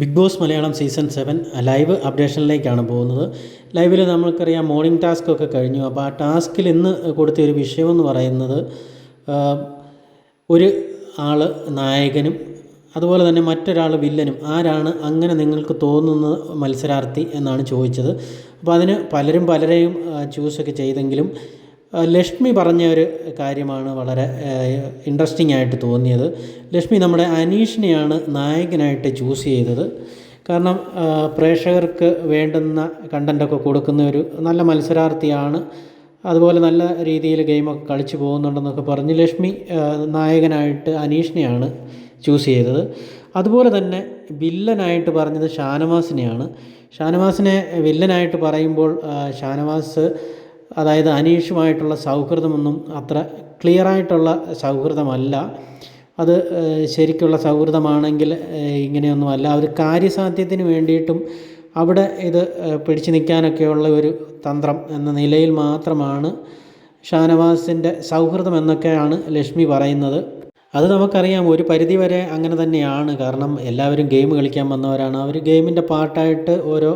Big Boss Malayalam season seven live അപ്ഡേഷനിലേക്കാണ് പോകുന്നത്. ലൈവിൽ നമ്മൾക്കറിയാം മോർണിംഗ് ടാസ്ക് ഒക്കെ കഴിഞ്ഞു. അപ്പോൾ ആ ടാസ്കിൽ ഇന്ന് കൊടുത്ത ഒരു വിഷയമെന്ന് പറയുന്നത് ഒരു ആൾ നായകനും അതുപോലെ തന്നെ മറ്റൊരാൾ വില്ലനും. ആരാണ് അങ്ങനെ നിങ്ങൾക്ക് തോന്നുന്ന മത്സരാർത്ഥി എന്നാണ് ചോദിച്ചത്. അപ്പോൾ അതിന് പലരും പലരെയും ചൂസൊക്കെ ചെയ്തെങ്കിലും ലക്ഷ്മി പറഞ്ഞ ഒരു കാര്യമാണ് വളരെ ഇൻട്രസ്റ്റിംഗ് ആയിട്ട് തോന്നിയത്. ലക്ഷ്മി നമ്മുടെ അനീഷിനെയാണ് നായകനായിട്ട് ചൂസ് ചെയ്തത്. കാരണം പ്രേക്ഷകർക്ക് വേണ്ടുന്ന കണ്ടന്റൊക്കെ കൊടുക്കുന്ന ഒരു നല്ല മത്സരാർത്ഥിയാണ്. അതുപോലെ നല്ല രീതിയിൽ ഗെയിമൊക്കെ കളിച്ചു പോകുന്നുണ്ടെന്നൊക്കെ പറഞ്ഞ് ലക്ഷ്മി നായകനായിട്ട് അനീഷിനെയാണ് ചൂസ് ചെയ്തത്. അതുപോലെ തന്നെ വില്ലനായിട്ട് പറഞ്ഞത് ഷാനവാസിനെയാണ്. ഷാനവാസിനെ വില്ലനായിട്ട് പറയുമ്പോൾ ഷാനവാസ് അതായത് അനീഷുമായിട്ടുള്ള സൗഹൃദമൊന്നും അത്ര ക്ലിയറായിട്ടുള്ള സൗഹൃദമല്ല. അത് ശരിക്കുള്ള സൗഹൃദമാണെങ്കിൽ ഇങ്ങനെയൊന്നും അല്ല ഒരു കാര്യസാധ്യത്തിന് വേണ്ടിയിട്ടും അവിടെ ഇത് പിടിച്ചു നിൽക്കാനൊക്കെയുള്ള ഒരു തന്ത്രം എന്ന നിലയിൽ മാത്രമാണ് ഷാനവാസിന്റെ സൗഹൃദം എന്നൊക്കെയാണ് ലക്ഷ്മി പറയുന്നത്. അത് നമുക്കറിയാം ഒരു പരിധിവരെ അങ്ങനെ തന്നെയാണ്. കാരണം എല്ലാവരും ഗെയിം കളിക്കാൻ വന്നവരാണ്. അവർ ഗെയിമിന്റെ പാർട്ടായിട്ട് ഓരോ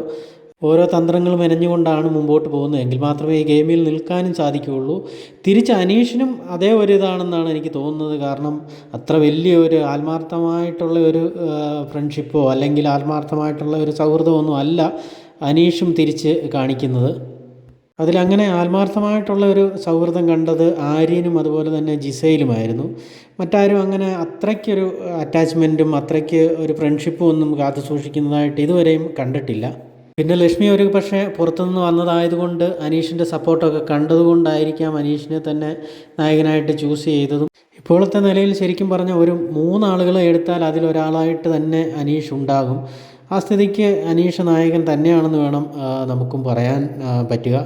ഓരോ തന്ത്രങ്ങൾ മെനഞ്ഞുകൊണ്ടാണ് മുമ്പോട്ട് പോകുന്നത്. എങ്കിൽ മാത്രമേ ഈ ഗെയിമിൽ നിൽക്കാനും സാധിക്കുകയുള്ളൂ. തിരിച്ച് അനീഷിനും അതേ ഒരു ഇതാണെന്നാണ് എനിക്ക് തോന്നുന്നത്. കാരണം അത്ര വലിയ ഒരു ആത്മാർത്ഥമായിട്ടുള്ള ഒരു ഫ്രണ്ട്ഷിപ്പോ അല്ലെങ്കിൽ ആത്മാർത്ഥമായിട്ടുള്ള ഒരു സൗഹൃദമൊന്നും അല്ല അനീഷും തിരിച്ച് കാണിക്കുന്നത്. അതിലങ്ങനെ ആത്മാർത്ഥമായിട്ടുള്ള ഒരു സൗഹൃദം കണ്ടത് ആര്യനും അതുപോലെ തന്നെ ജിസയിലുമായിരുന്നു മറ്റാരും അങ്ങനെ അത്രയ്ക്കൊരു അറ്റാച്ച്മെന്റും അത്രയ്ക്ക് ഒരു ഫ്രണ്ട്ഷിപ്പും ഒന്നും കാത്തു സൂക്ഷിക്കുന്നതായിട്ട് ഇതുവരെയും കണ്ടിട്ടില്ല. പിന്നെ ലക്ഷ്മി ഒരു പക്ഷേ പുറത്തുനിന്ന് വന്നതായതുകൊണ്ട് അനീഷിന്റെ സപ്പോർട്ടൊക്കെ കണ്ടതുകൊണ്ടായിരിക്കാം അനീഷിനെ തന്നെ നായകനായിട്ട് ചൂസ് ചെയ്തതും. ഇപ്പോഴത്തെ നിലയിൽ ശരിക്കും പറഞ്ഞ ഒരു മൂന്നാളുകളെ എടുത്താൽ അതിലൊരാളായിട്ട് തന്നെ അനീഷ് ഉണ്ടാകും. ആ സ്ഥിതിക്ക് അനീഷ് നായകൻ തന്നെയാണെന്ന് വേണം നമുക്കും പറയാൻ പറ്റുക.